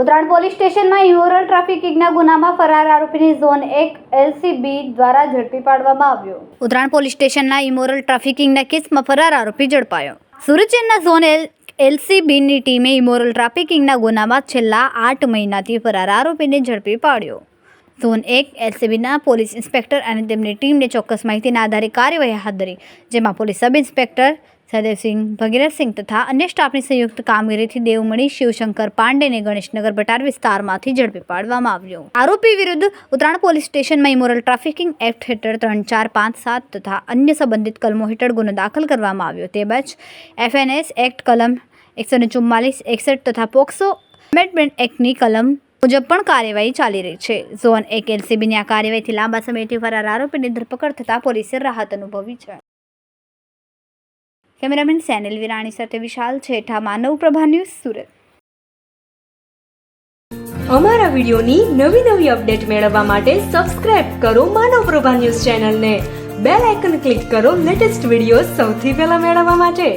Uttarayan police સ્ટેશનમાં immoral ટ્રાફિકિંગના ગુનામાં ફરાર આરોપીને ઝોન એક એલસીબી દ્વારા ઝડપી પાડવામાં આવ્યો. ઉત્તરાયણ પોલીસ સ્ટેશનના ઇમોરલ ટ્રાફિકિંગના કેસમાં ફરાર આરોપી ઝડપાયો. સુરત ઝોન એલ એલસીબીની ટીમે ઇમોરલ ટ્રાફિકિંગના ગુનામાં છેલ્લા આઠ મહિનાથી ફરાર આરોપીને ઝડપી પાડ્યો. ઝોન એક એલસીબીના પોલીસ ઇન્સ્પેક્ટર અને તેમની ટીમને ચોક્કસ માહિતીના આધારે કાર્યવાહી હાથ ધરી, જેમાં police sub inspector Sahdevsinh Bhagirathsinh તથા અન્ય સ્ટાફની સંયુક્ત કામગીરીથી દેવમણી, શિવશંકર પાંડેને ગણેશનગર બટાર વિસ્તારમાંથી ઝડપી પાડવામાં આવ્યો. આરોપી વિરુદ્ધ ઉત્તરાણ પોલીસ સ્ટેશનમાં ઇમોરલ ટ્રાફિકિંગ એક્ટ હેઠળ ત્રણ, ચાર, પાંચ, સાત તથા અન્ય સંબંધિત કલમો હેઠળ ગુનો દાખલ કરવામાં આવ્યો. તેમજ એફએનએસ એક્ટ કલમ એકસો ને ચુમ્માલીસ, એકસઠ તથા પોક્સો અમેન્ડમેન્ટ એક્ટની કલમ મુજબ પણ કાર્યવાહી ચાલી રહી છે. ઝોન એક એલસીબીની આ કાર્યવાહીથી લાંબા સમયથી ફરાર આરોપીની ધરપકડ થતાં પોલીસે રાહત અનુભવી છે. કેમેરામેન સેનિલ વિરાણી સાથે વિશાલ છેઠા, માનવ પ્રભા ન્યૂઝ સુરત. અમારા વિડીયોની નવી નવી અપડેટ મેળવવા માટે સબસ્ક્રાઇબ કરો માનવ પ્રભા ન્યૂઝ ચેનલને. બેલ આઇકન ક્લિક કરો લેટેસ્ટ વીડિયો સૌથી પહેલા મેળવવા માટે.